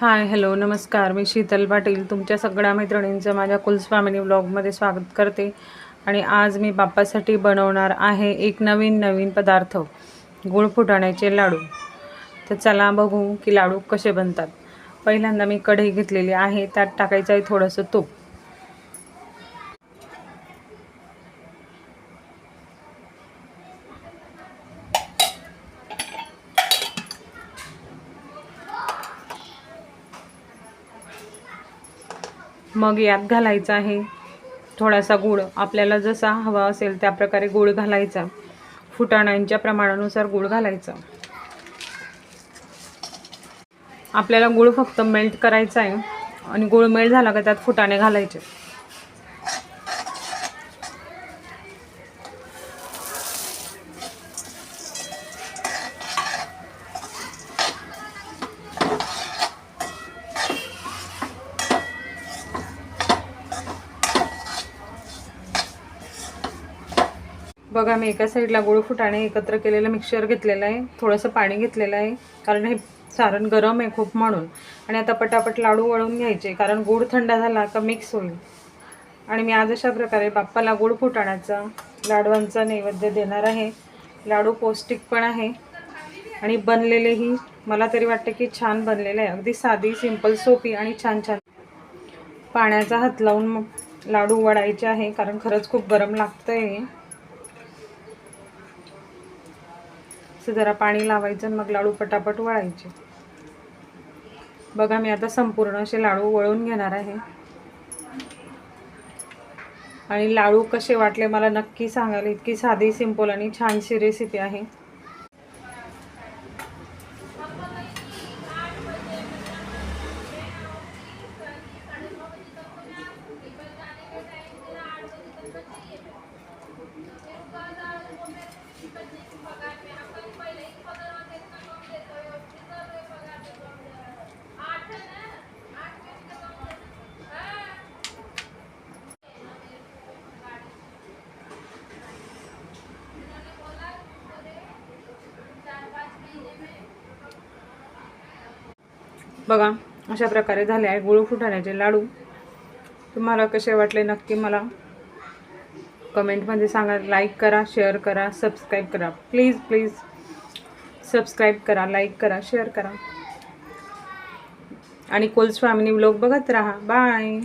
Hi hello नमस्कार. मी शीतल पाटील. तुमच्या सगळ्या मैत्रिणींचं माझ्या कुल्स फॅमिली स्वागत करते. आणि आज मी बाप्पासाठी बनवणार आहे एक नवीन नवीन पदार्थ गुळ फुटाण्याचे लाडू. तर चला बघू की लाडू कसे बनतात. पहिल्यांदा मी कढई घेतलेली आहे. त्यात टाकायचं आहे थोडंसं तूप. मग यात घालायचा आहे. थोडासा गूळ. आपल्याला जसा हवा असेल त्या प्रकारे गूळ घालायचा. फुटाण्यांच्या प्रमाणानुसार गूळ घालायचा. आपल्याला गूळ फक्त मेल्ट करायचा आहे. आणि गूळ मेल्ट झाला का त्यात फुटाणे घालायचे. बघा मी एका साईडला गुळ फुटाणे एकत्र केलेलं मिक्सचर घेतलेलं आहे. थोडंसं पाणी घेतलेलं आहे कारण हे सारण गरम आहे खूप म्हणून. आणि आता पटापट लाडू वळून घ्यायचे कारण गुळ थंड झाला का मिक्स होईल. आणि मी आज अशा प्रकारे बाप्पाला गुळ फुटाण्याचा लाडवांचा नैवेद्य देणार आहे. लाडू पौष्टिक पण आहे. आणि बनलेलेही मला तरी वाटतं की छान बनलेलं आहे. अगदी साधी सिंपल सोपी आणि छान छान. पाण्याचा हात लावून मग लाडू वडायचे आहे कारण खरंच खूप गरम लागतं आहे असं जरा पाणी लावायचं आणि मग लाडू पटापट वळायचे. बघा मी आता संपूर्ण असे लाडू वळून घेणार आहे. आणि लाडू कसे वाटले मला नक्की सांगाल इतकी साधी सिंपल आणि छानशी रेसिपी आहे. बघा अशा प्रकारे झाले आहे गुळ फुटाण्याचे लाडू. तुम्हाला कसे वाटले नक्की मला कमेंटमध्ये सांगा. लाईक करा शेअर करा सबस्क्राईब करा. प्लीज प्लीज सबस्क्राईब करा लाईक करा शेअर करा. आणि कोल्स फॅमिली ब्लॉग बघत राहा. बाय